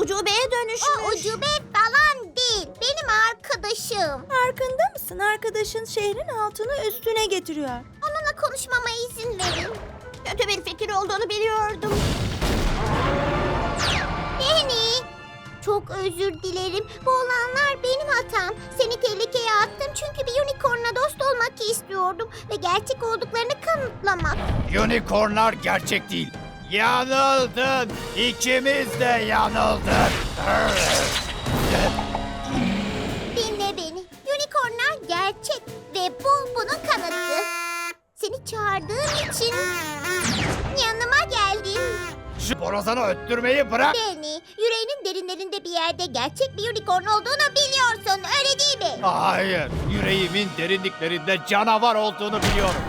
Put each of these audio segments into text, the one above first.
ucubeye dönüşmüş. O ucube falan değil. Benim arkadaşım. Farkında mısın? Arkadaşın şehrin altını üstüne getiriyor. Onunla konuşmama izin verin. Kötü bir fikir olduğunu biliyordum. Danny. Çok özür dilerim. Bu olanlar benim hatam. Seni tehlikeye attım çünkü bir unicornla dost olmak istiyordum. Ve gerçek olduklarını kanıtlamak. Unicornlar gerçek değil. Yanıldın. İkimiz de yanıldık. Dinle beni. Unicornlar gerçek ve bu bunun kanıtı. Seni çağırdığım için yanıma geldin. Şu borazanı öttürmeyi bırak. Danny, yüreğinin derinlerinde bir yerde gerçek bir unicorn olduğunu biliyorsun, öyle değil mi? Hayır. Yüreğimin derinliklerinde canavar olduğunu biliyorum.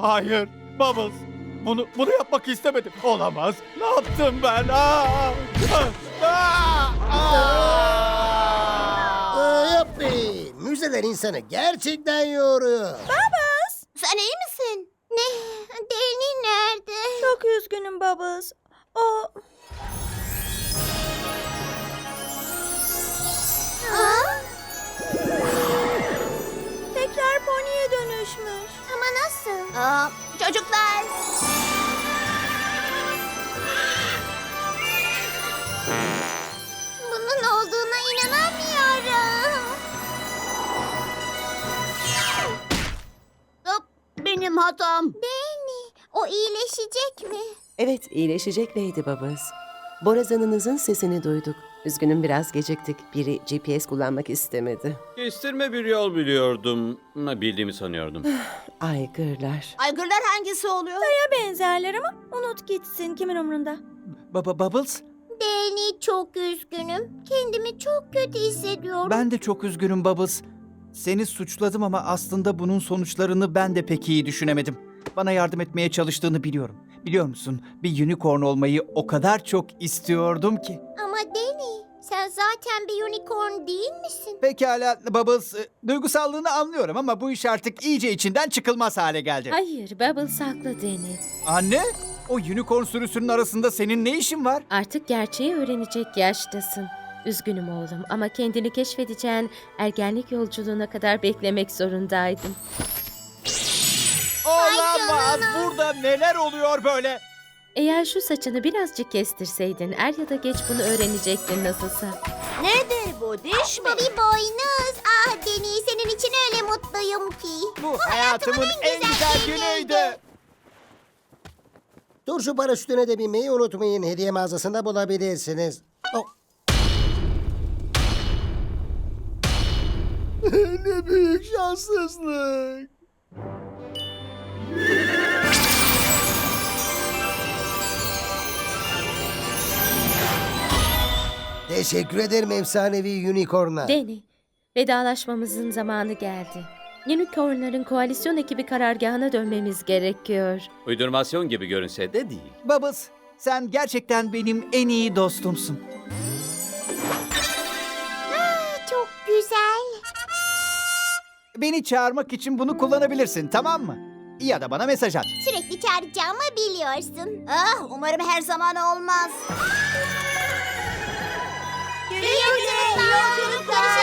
Hayır. Bubbles. Bunu, bunu yapmak istemedim. Olamaz. Ne yaptım ben? Aa! Aa! Aa! Yuppi! Müzeler insanı gerçekten yoruyor. Sen iyi misin? Ne? Danny nerede? Çok üzgünüm Bubbles. Çocuklar. Bunun olduğuna inanamıyorum. Hop, benim hatam. Danny, o iyileşecek mi? Evet, iyileşecek Lady Bubbles. Borazanınızın sesini duyduk. Üzgünüm biraz geciktik. Biri GPS kullanmak istemedi. Kestirme bir yol biliyordum. Bildiğimi sanıyordum. Aygırlar. Aygırlar hangisi oluyor? Ya benzerler ama unut gitsin. Kimin umrunda? Baba Bubbles, Danny çok üzgünüm. Kendimi çok kötü hissediyorum. ben de çok üzgünüm Bubbles. Seni suçladım ama aslında bunun sonuçlarını ben de pek iyi düşünemedim. Bana yardım etmeye çalıştığını biliyorum. Biliyor musun? Bir unicorn olmayı o kadar çok istiyordum ki. Ama Danny, sen zaten bir unicorn değil misin? Pekala Bubbles, e, duygusallığını anlıyorum ama bu iş artık iyice içinden çıkılmaz hale geldi. Hayır, Bubbles haklı Deni. Anne, o unicorn sürüsünün arasında senin ne işin var? Artık gerçeği öğrenecek yaştasın. Üzgünüm oğlum ama kendini keşfedeceğin ergenlik yolculuğuna kadar beklemek zorundaydım. Olamaz, burada neler oluyor böyle? Eğer şu saçını birazcık kestirseydin er ya da geç bunu öğrenecektin nasılsa. Nedir bu diş mi? Bu bir boynuz. Ah Danny, senin için öyle mutluyum ki. Bu hayatımın en güzel günüydü. Turşu paraşütüne de binmeyi unutmayın. Hediye mağazasında bulabilirsiniz. Oh. ne büyük şanssızlık. Teşekkür ederim efsanevi unicorn'a. Deni, vedalaşmamızın zamanı geldi. Unicornların koalisyon ekibi karargahına dönmemiz gerekiyor. Uydurmasyon gibi görünse de değil. Bubbles, sen gerçekten benim en iyi dostumsun. Çok güzel. Beni çağırmak için bunu kullanabilirsin, tamam mı? Ya da bana mesaj at. Sürekli çağıracağımı biliyorsun. Ah, umarım her zaman olmaz. Güle. Yolculuklar.